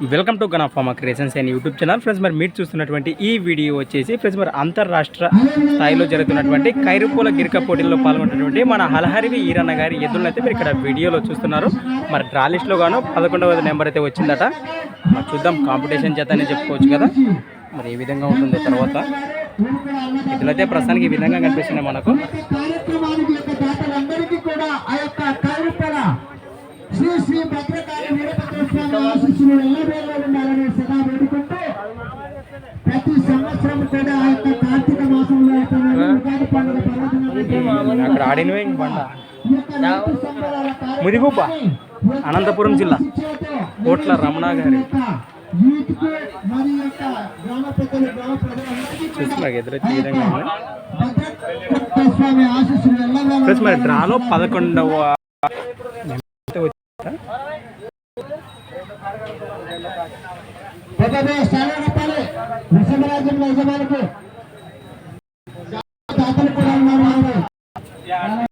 Welcome to Gana creations and YouTube channel friends మరి మీరు చూస్తున్నటువంటి ఈ వీడియో వచ్చేసి ఫ్రెండ్స్ మరి అంతర్రాష్ట్ర స్థాయిలో జరుగుతున్నటువంటి కైరుపూల గిరిక పోటీల్లో పాల్గొన్నటువంటి మన హలహరివి ఈరన్న గారి ఎద్దులను అయితే మీరు ఇక్కడ వీడియోలో చూస్తున్నారు. మరి డ్రా లిస్ట్లో గాను పదకొండవ నెంబర్ అయితే వచ్చిందట. మరి చూద్దాం కాంపిటీషన్ చేతనే చెప్పుకోవచ్చు కదా. మరి ఏ విధంగా ఉంటుందో తర్వాత. ఎద్దులైతే ప్రస్తుతానికి ఈ విధంగా కనిపిస్తున్నాయి మనకు. శ్రీ శ్రీ భద్రకాళి స్వామి ఆశీస్సులు ఎల్లవేళ ఉండాలని సదా వేడుకుంటూ ప్రతి సంవత్సరం కూడా ఆ యొక్క కార్తీక మాసంలో ఉగాది పండుగ ఈ ముదిగుబ్బ అనంతపురం జిల్లా. కోట్ల రమణ గారి. మరి యొక్క గ్రామ పెద్దదే స్థానాలపల్లి నరసింహరాజ్యంలో యజమానికి దాతలు కూడా ఉన్నారు